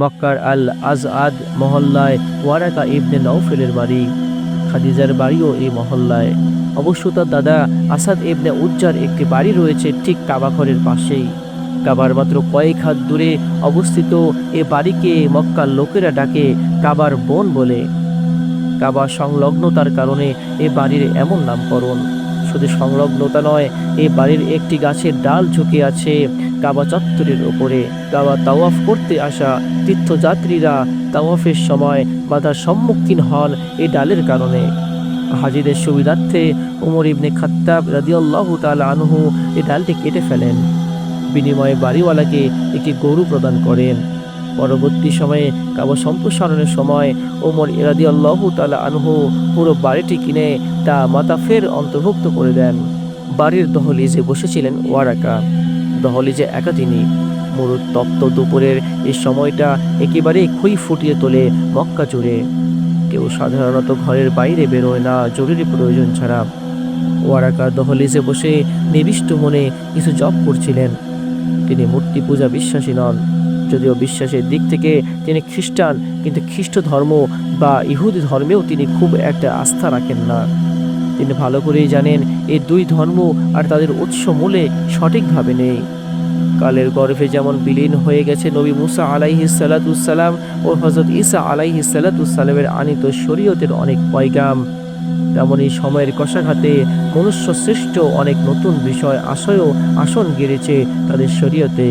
মক্কার আল আজআদ মহল্লায় ওয়ারাকা ইবনে নৌফেলের বাড়ি। খাদিজার বাড়িও এই মহল্লায়। অবশ্য তার দাদা আসাদ ইবনে উজ্জার একটি বাড়ি রয়েছে ঠিক কাবাঘরের পাশেই। কাবার মাত্র কয়েক হাত দূরে অবস্থিত এ বাড়িকে মক্কার লোকেরা ডাকে কাবার বন বলে। কাবা সংলগ্নতার কারণে এ বাড়ির এমন নামকরণ। শুধু সংলগ্নতা নয়। এই বাড়ির একটি গাছের ডাল ঝুঁকে আছে কাবা চত্বরের ওপরে। কাবা তাওয়াফ করতে আসা তীর্থযাত্রীরা তাওয়াফের সময় বাধার সম্মুখীন হন এই ডালের কারণে। হাজিদের সুবিধার্থে উমর ইবনে খাত্তাব রাদিয়াল্লাহু তাল আনহু এই ডালটি কেটে ফেলেন। বিনিময়ে বাড়িওয়ালাকে একটি গরু প্রদান করেন। পরবর্তী সময়ে কাবা সম্প্রসারণের সময় ওমর ইরাদি আল্লাহ তালা আনহু পুরো বাড়িটি কিনে তা মাতাফের অন্তর্ভুক্ত করে দেন। বাড়ির দহলিজে বসেছিলেন ওয়ারাকা। দহলিজে একা তিনি। মরুর তপ্ত দুপুরের এই সময়টা একেবারেই খুই ফুটিয়ে তোলে মক্কা জুড়ে। কেউ সাধারণত ঘরের বাইরে বেরোয় না, জরুরি প্রয়োজন ছাড়া। ওয়ারাকা দহলিজে বসে নিবিষ্ট মনে কিছু জপ করছিলেন। তিনি মূর্তি পূজা বিশ্বাসী নন। যদিও বিশ্বাসের দিক থেকে তিনি খ্রিস্টান, কিন্তু খ্রিস্ট ধর্ম বা ইহুদি ধর্মেও তিনি খুব একটা আস্থা রাখেন না। তিনি ভালো করেই জানেন এই দুই ধর্ম আর তাদের উৎস মূলে সঠিকভাবে নেই। কালের গর্ভে যেমন বিলীন হয়ে গেছে নবী মুসা আলাইহি সালাতুসাল্লাম ও হজরত ঈসা আলাইহি সালাতুসাল্লামের আনিত শরীয়তের অনেক পয়গাম। তেমনই সময়ের কষাঘাতে মনুষ্য সৃষ্ট অনেক নতুন বিষয়, আশয়ও আসন গেড়েছে তাদের শরীয়তে।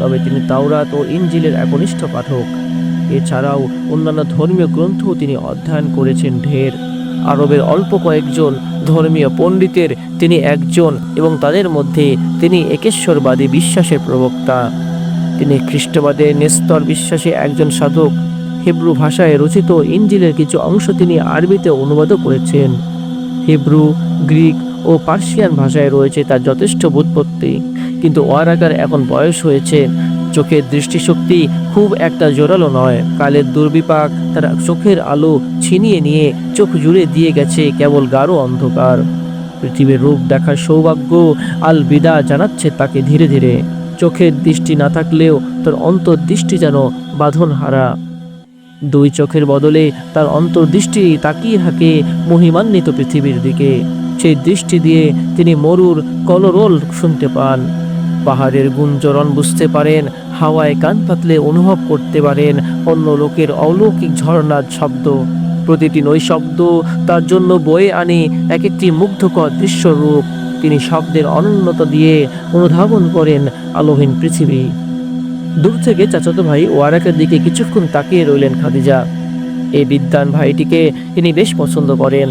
তবে তিনি তাওরাত ও ইঞ্জিলের একনিষ্ঠ পাঠক। এছাড়াও অন্যান্য ধর্মীয় গ্রন্থও তিনি অধ্যয়ন করেছেন ঢের। আরবের অল্প কয়েকজন ধর্মীয় পণ্ডিতের তিনি একজন এবং তাদের মধ্যে তিনি একেশ্বরবাদী বিশ্বাসের প্রবক্তা। তিনি খ্রিস্টবাদের নেস্তর বিশ্বাসে একজন সাধক। হিব্রু ভাষায় রচিত ইঞ্জিলের কিছু অংশ তিনি আরবিতে অনুবাদও করেছেন। হিব্রু, গ্রিক ও পার্সিয়ান ভাষায় রয়েছে তার যথেষ্ট বুৎপত্তি কিন্তু ওয়ারাকার এখন বয়স হয়েছে। চোখের দৃষ্টিশক্তি খুব একটা জোরালো নয়। কালের দুর্বিপাক তার চোখের আলো ছিনিয়ে নিয়ে চোখ জুড়ে দিয়ে গেছে কেবল গাঢ় অন্ধকার। পৃথিবীর রূপ দেখার সৌভাগ্য আল বিদা জানাচ্ছে তাকে ধীরে ধীরে। চোখের দৃষ্টি না থাকলেও তার অন্তর্দৃষ্টি যেন বাঁধন হারা দুই চোখের বদলে তার অন্তর্দৃষ্টি তাকিয়ে থাকে মহিমান্বিত পৃথিবীর দিকে। সেই দৃষ্টি দিয়ে তিনি মরুর কলরোল শুনতে পান। পাহাড়ের গুঞ্জরণ বুঝতে পারেন, হাওয়ায় কান পাতলে অনুভব করতে পারেন, অন্য লোকের অলৌকিক ঝর্ণার শব্দ। প্রতিটি নৈশব্দ তার জন্য বয়ে আনে এক একটি মুগ্ধকর দৃশ্যরূপ। তিনি শব্দের অনন্যতা দিয়ে অনুধাবন করেন আলোহীন পৃথিবী। দূর থেকে চাচাতো ভাই ওয়ারাকের দিকে কিছুক্ষণ তাকিয়ে রইলেন খাদিজা। এই বিদ্যান ভাইটিকে তিনি বেশ পছন্দ করেন।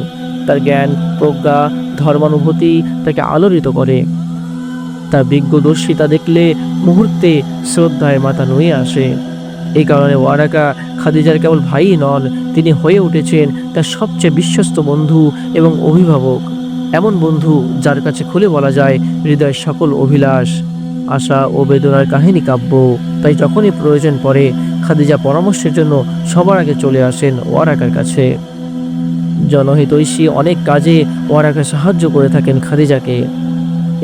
তার জ্ঞান, প্রজ্ঞা, ধর্মানুভূতি তাকে আলোড়িত করে। তার বিজ্ঞদর্শিতা দেখলে মুহূর্তে শ্রদ্ধায় মাথা নুয়ে আসে। এই কারণে ওয়ারাকা খাদিজার কেবল ভাই নন, তিনি হয়ে উঠেছেন তার সবচেয়ে বিশ্বস্ত বন্ধু এবং অভিভাবক। এমন বন্ধু যার কাছে খুলে বলা যায় হৃদয়ের সকল অভিলাষ, আশা ও বেদনার কাহিনী কাব্য। তাই যখনই প্রয়োজন পড়ে, খাদিজা পরামর্শের জন্য সবার আগে চলে আসেন ওয়ারাকার কাছে। জনহিতৈষী অনেক কাজে ওয়ারাকা সাহায্য করে থাকেন খাদিজাকে।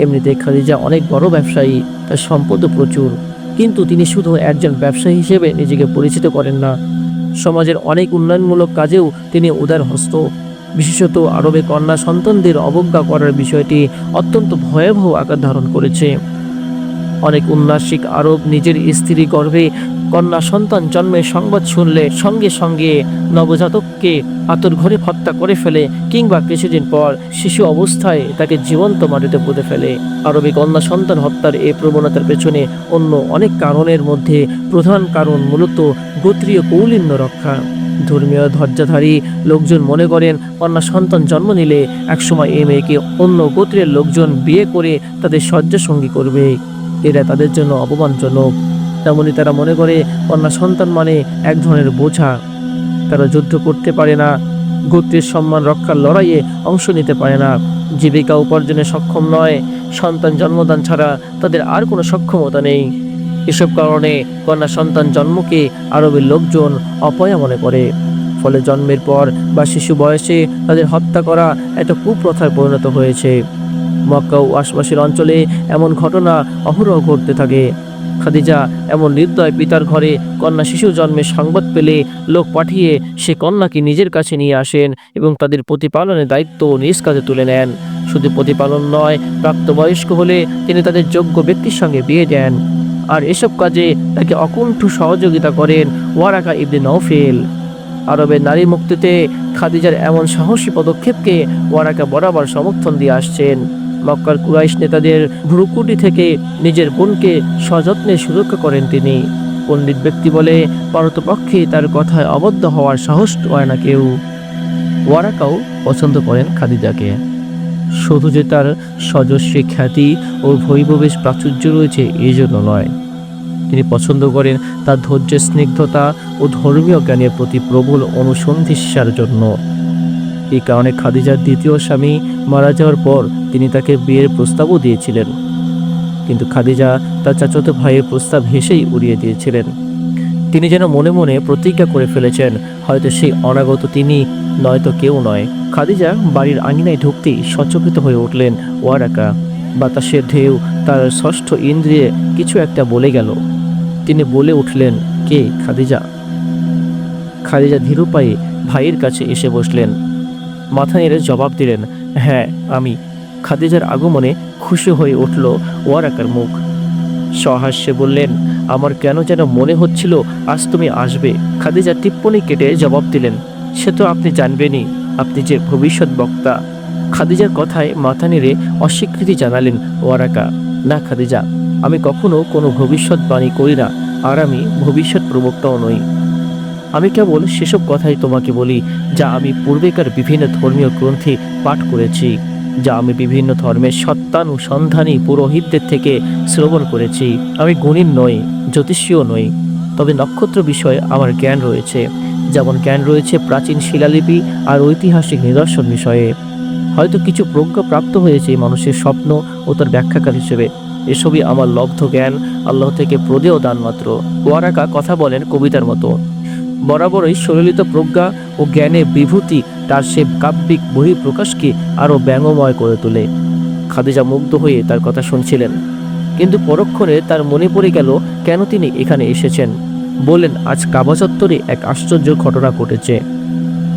এমনিতে খাদিজা অনেক বড় ব্যবসায়ী, তার সম্পদ প্রচুর। কিন্তু তিনি শুধু একজন ব্যবসায়ী হিসেবে নিজেকে পরিচিত করেন না। সমাজের অনেক উন্নয়নমূলক কাজেও তিনি উদার হস্ত বিশেষত আরবে কন্যা সন্তানদের অবজ্ঞা করার বিষয়টি অত্যন্ত ভয়াবহ আকার ধারণ করেছে। অনেক উন্নাসিক আরব নিজের স্ত্রী গর্ভে কন্যা সন্তান জন্মের সংবাদ শুনলে সঙ্গে সঙ্গে নবজাতককে আতর ঘরে হত্যা করে ফেলে কিংবা কিছুদিন পর শিশু অবস্থায় তাকে জীবন্ত মাটিতে পুঁতে ফেলে। আরবে কন্যা সন্তান হত্যার এই প্রবণতার পেছনে অন্য অনেক কারণের মধ্যে প্রধান কারণ মূলত গোত্রীয় কৌলিন্য রক্ষা। ধর্মীয় ধৈর্যধারী লোকজন মনে করেন, কন্যা সন্তান জন্ম নিলে একসময় এই মেয়েকে অন্য গোত্রের লোকজন বিয়ে করে তাদের সঙ্গী করবে। এরা তাদের জন্য অপমানজনক। তেমনি তারা মনে করে কন্যা সন্তান মানে এক ধরনের বোঝা। তারা যুদ্ধ করতে পারে না, গোত্রের সম্মান রক্ষার লড়াইয়ে অংশ নিতে পারে না। জীবিকা উপার্জনে সক্ষম নয়, সন্তান জন্মদান ছাড়া তাদের আর কোনো সক্ষমতা নেই। এসব কারণে কন্যা সন্তান জন্মকে আরবের লোকজন অপয়া মনে করে। ফলে জন্মের পর বা শিশু বয়সে তাদের হত্যা করা একটা কুপ্রথায় পরিণত হয়েছে। মক্কা ও আশপাশের অঞ্চলে এমন ঘটনা অহরহ ঘটতে থাকে। খাদিজা এমন নির্দয় পিতার ঘরে কন্যা শিশু জন্মের সংবাদ পেলে লোক পাঠিয়ে সে কন্যাকে নিজের কাছে নিয়ে আসেন এবং তাদের প্রতিপালনের দায়িত্ব নিজ কাজে তুলে নেন। শুধু প্রতিপালন নয়, প্রাপ্তবয়স্ক হলে তিনি তাদের যোগ্য ব্যক্তির সঙ্গে বিয়ে দেন। আর এসব কাজে তাকে অকুণ্ঠ সহযোগিতা করেন ওয়ারাকা ইবনে নওফেল। আরবের নারী মুক্তিতে খাদিজার এমন সাহসী পদক্ষেপকে ওয়ারাকা বরাবর সমর্থন দিয়ে আসছেন। মক্কার কুরাইশ নেতাদের ভ্রুকুটি থেকে নিজের বোনকে সযত্নে সুরক্ষা করেন তিনি। পণ্ডিত ব্যক্তি বলে পারতপক্ষে তার কথায় অবদ্ধ হওয়ার সাহস হয় না কেউ। ওয়ারাকাও পছন্দ করেন খাদিজাকে। শুধু যে তার সজস্বী খ্যাতি ও বৈভবেশ প্রাচুর্য রয়েছে এই জন্য নয়। তিনি পছন্দ করেন তার ধৈর্যের স্নিগ্ধতা ও ধর্মীয় জ্ঞানের প্রতি প্রবল অনুসন্ধিসার জন্য। এই কারণে খাদিজার দ্বিতীয় স্বামী মারা যাওয়ার পর তিনি তাকে বিয়ের প্রস্তাবও দিয়েছিলেন। কিন্তু খাদিজা তার চাচাতো ভাইয়ের প্রস্তাব হেসেই উড়িয়ে দিয়েছিলেন। তিনি যেন মনে মনে প্রতিজ্ঞা করে ফেলেছেন, হয়তো সেই অনাগত তিনি নয়তো কেউ নয়। খাদিজা বাড়ির আঙিনায় ঢুকতেই সচকিত হয়ে উঠলেন ওয়ারাকা। বাতাসের ঢেউ, তার ষষ্ঠ ইন্দ্রিয়ে কিছু একটা বলে গেল। তিনি বলে উঠলেন, কে খাদিজা? খাদিজা ধীরুপায়ে ভাইয়ের কাছে এসে বসলেন। মাথা নেড়ে জবাব দিলেন হ্যাঁ আমি। খাদিজার আগমনে খুশি হয়ে উঠল ওয়ারাকার মুখ। সহাস্যে বললেন, আমার কেন যেন মনে হচ্ছিল আজ তুমি আসবে? খাদিজা টিপ্পনি কেটে জবাব দিলেন, সে তো আপনি জানবেনই, আপনি যে ভবিষ্যৎ বক্তা। খাদিজার কথায় মাথা নেড়ে অস্বীকৃতি জানালেন ওয়ারাকা, না খাদিজা, আমি কখনো কোনো ভবিষ্যৎবাণী করি না, আর আমি ভবিষ্যৎ প্রবক্তাও নই। আমি কেবল সেসব কথাই তোমাকে বলি, যা আমি পূর্বেকার বিভিন্ন ধর্মীয় গ্রন্থে পাঠ করেছি, যা আমি বিভিন্ন ধর্মের সত্যানুসন্ধানী পুরোহিতদের থেকে শ্রবণ করেছি। আমি গুণীন নই জ্যোতিষীয় নই, তবে নক্ষত্র বিষয়ে আমার জ্ঞান রয়েছে, যেমন জ্ঞান রয়েছে প্রাচীন শিলালিপি আর ঐতিহাসিক নিদর্শন বিষয়ে। হয়তো কিছু প্রজ্ঞা প্রাপ্ত হয়েছে মানুষের স্বপ্ন ও তার ব্যাখ্যাকার হিসেবে। এসবই আমার লব্ধ জ্ঞান, আল্লাহ থেকে প্রদেয় দান মাত্র ওয়ারাকা কথা বলেন কবিতার মতো। বরাবরই সলিলিত প্রজ্ঞা ও জ্ঞানে বিভূতি তার সে কাব্যিক বহিঃপ্রকাশকে আরও ব্যঙ্গময় করে তোলে। খাদিজা মুগ্ধ হয়ে তার কথা শুনছিলেন। কিন্তু পরক্ষণে তার মনে পড়ে গেল, কেন তিনি এখানে এসেছেন? বললেন, আজ কাবা চত্বরে এক আশ্চর্য ঘটনা ঘটেছে।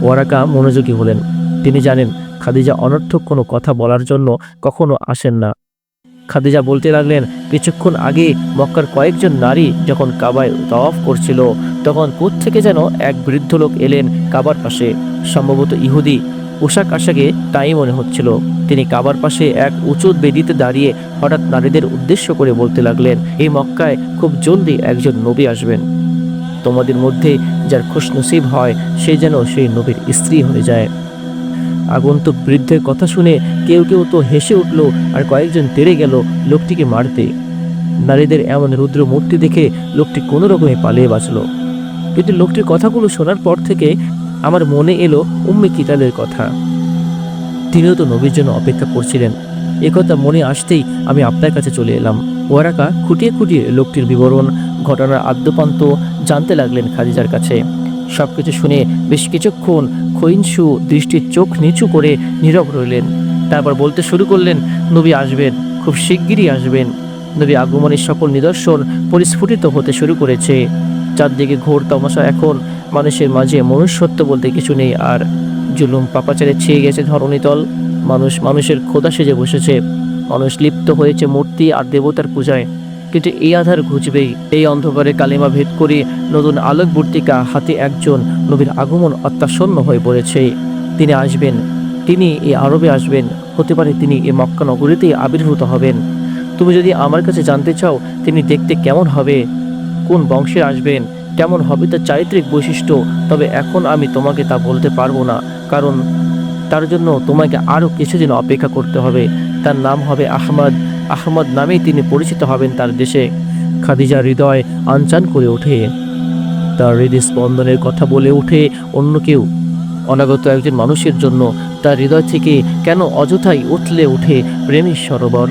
ওয়ারাকা মনোযোগী হলেন। তিনি জানেন, খাদিজা অনর্থক কোনো কথা বলার জন্য কখনো আসেন না। খাদিজা বলতে লাগলেন, কিছুক্ষণ আগে মক্কার কয়েকজন নারী যখন কাবায় তওয়াফ করছিল, তখন থেকে যেন এক বৃদ্ধ লোক এলেন কাবার পাশে। সম্ভবত ইহুদি। পোশাক আশাকে তাই মনে হচ্ছিল। তিনি কাবার পাশে এক উঁচু বেদিতে দাঁড়িয়ে হঠাৎ নারীদের উদ্দেশ্য করে বলতে লাগলেন, এই মক্কায় খুব জলদি একজন নবী আসবেন। তোমাদের মধ্যে যার খুশনসিব হয়, সে যেন সেই নবীর স্ত্রী হয়ে যায়। আগন্তুক বৃদ্ধের কথা শুনে কেউ কেউ তো হেসে উঠল আর কয়েকজন তেড়ে গেল লোকটিকে মারতে। নারীদের এমন রুদ্র মূর্তি দেখে লোকটি কোনো রকমে পালিয়ে বাঁচল। কিন্তু লোকটির কথাগুলো শোনার পর থেকে আমার মনে এলো উম্মে কিতালের কথা। তিনিও তো নবীর জন্য অপেক্ষা করছিলেন। একথা মনে আসতেই আমি আপনার কাছে চলে এলাম। ওয়ারাকা খুঁটিয়ে খুঁটিয়ে লোকটির বিবরণ, ঘটনার আদ্যপান্ত জানতে লাগলেন খাদিজার কাছে। সব কিছু শুনে বেশ কিছুক্ষণ ক্ষয়িংসু দৃষ্টির চোখ নিচু করে নীরব রইলেন। তারপর বলতে শুরু করলেন, নবী আসবেন, খুব শিগগিরই আসবেন। নবী আগমনের সকল নিদর্শন পরিস্ফুটিত হতে শুরু করেছে। চারদিকে ঘোর তামাশা এখন, মানুষের মাঝে মনুষ্যত্ব বলতে কিছু নেই আর জুলুম পাপাচারে ছেয়ে গেছে ধরণীতল মানুষ, মানুষের খোদা সেজে বসেছে। মানুষ লিপ্ত হয়েছে মূর্তি আর দেবতার পূজায়। কিন্তু এই আধার ঘুচবেই। এই অন্ধকারে কালিমা ভেদ করে নতুন আলোক বর্তিকা হাতে একজন নবীর আগমন অত্যাসন্ন হয়ে পড়েছে। তিনি আসবেন। তিনি এই আরবে আসবেন। হতে পারে তিনি এই মক্কা নগরীতেই আবির্ভূত হবেন। তুমি যদি আমার কাছে জানতে চাও, তিনি দেখতে কেমন হবে? কোন বংশে আসবেন? কেমন হবে তার চারিত্রিক বৈশিষ্ট্য? তবে এখন আমি তোমাকে তা বলতে পারব না, কারণ তার জন্য তোমাকে আরও কিছুদিন অপেক্ষা করতে হবে। তার নাম হবে আহমদ। আহমদ নামেই তিনি পরিচিত হবেন তার দেশে। খাদিজা হৃদয় আনচান করে ওঠে। তার হৃদস্পন্দনের কথা বলে ওঠে অন্য কেউ। অনাগত একজন মানুষের জন্য তার হৃদয় থেকে কেন অযথাই উঠলে ওঠে প্রেমের সরোবর?